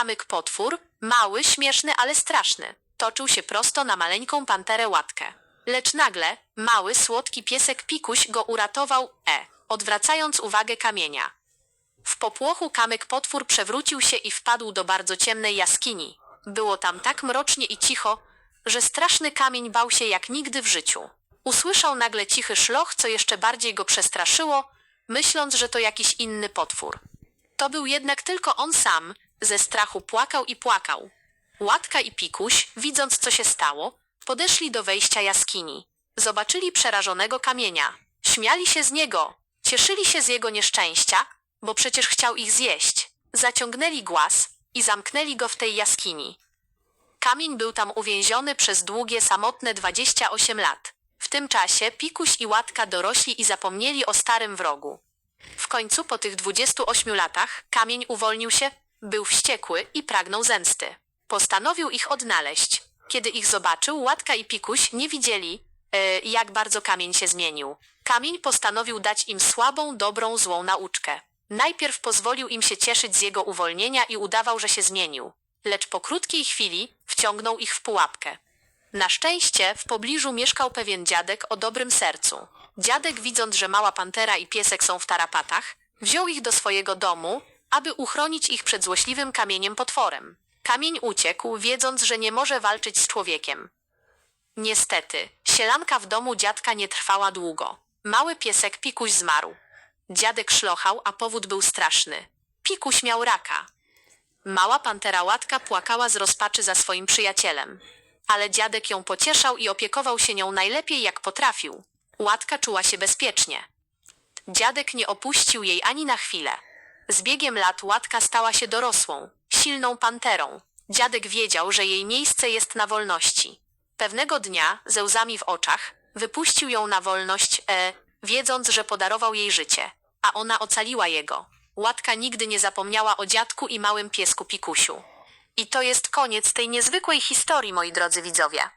Kamyk potwór, mały, śmieszny, ale straszny, toczył się prosto na maleńką panterę łatkę. Lecz nagle mały, słodki piesek Pikuś go uratował, e, odwracając uwagę kamienia. W popłochu kamyk potwór przewrócił się i wpadł do bardzo ciemnej jaskini. Było tam tak mrocznie i cicho, że straszny kamień bał się jak nigdy w życiu. Usłyszał nagle cichy szloch, co jeszcze bardziej go przestraszyło, myśląc, że to jakiś inny potwór. To był jednak tylko on sam, ze strachu płakał i płakał. Łatka i Pikuś, widząc co się stało, podeszli do wejścia jaskini. Zobaczyli przerażonego kamienia. Śmiali się z niego, cieszyli się z jego nieszczęścia, bo przecież chciał ich zjeść. Zaciągnęli głaz i zamknęli go w tej jaskini. Kamień był tam uwięziony przez długie, samotne 28 lat. W tym czasie Pikuś i Łatka dorośli i zapomnieli o starym wrogu. W końcu po tych 28 latach kamień uwolnił się, był wściekły i pragnął zemsty. Postanowił ich odnaleźć. Kiedy ich zobaczył, Łatka i Pikuś nie widzieli, e, jak bardzo kamień się zmienił. Kamień postanowił dać im słabą, dobrą, złą nauczkę. Najpierw pozwolił im się cieszyć z jego uwolnienia i udawał, że się zmienił. Lecz po krótkiej chwili wciągnął ich w pułapkę. Na szczęście w pobliżu mieszkał pewien dziadek o dobrym sercu. Dziadek, widząc, że mała pantera i piesek są w tarapatach, wziął ich do swojego domu, aby uchronić ich przed złośliwym kamieniem potworem. Kamień uciekł, wiedząc, że nie może walczyć z człowiekiem. Niestety, sielanka w domu dziadka nie trwała długo. Mały piesek Pikuś zmarł. Dziadek szlochał, a powód był straszny. Pikuś miał raka. Mała pantera łatka płakała z rozpaczy za swoim przyjacielem. Ale dziadek ją pocieszał i opiekował się nią najlepiej jak potrafił. Łatka czuła się bezpiecznie. Dziadek nie opuścił jej ani na chwilę. Z biegiem lat łatka stała się dorosłą, silną panterą. Dziadek wiedział, że jej miejsce jest na wolności. Pewnego dnia, ze łzami w oczach, wypuścił ją na wolność, e, wiedząc, że podarował jej życie, a ona ocaliła jego. Łatka nigdy nie zapomniała o dziadku i małym piesku Pikusiu. I to jest koniec tej niezwykłej historii, moi drodzy widzowie.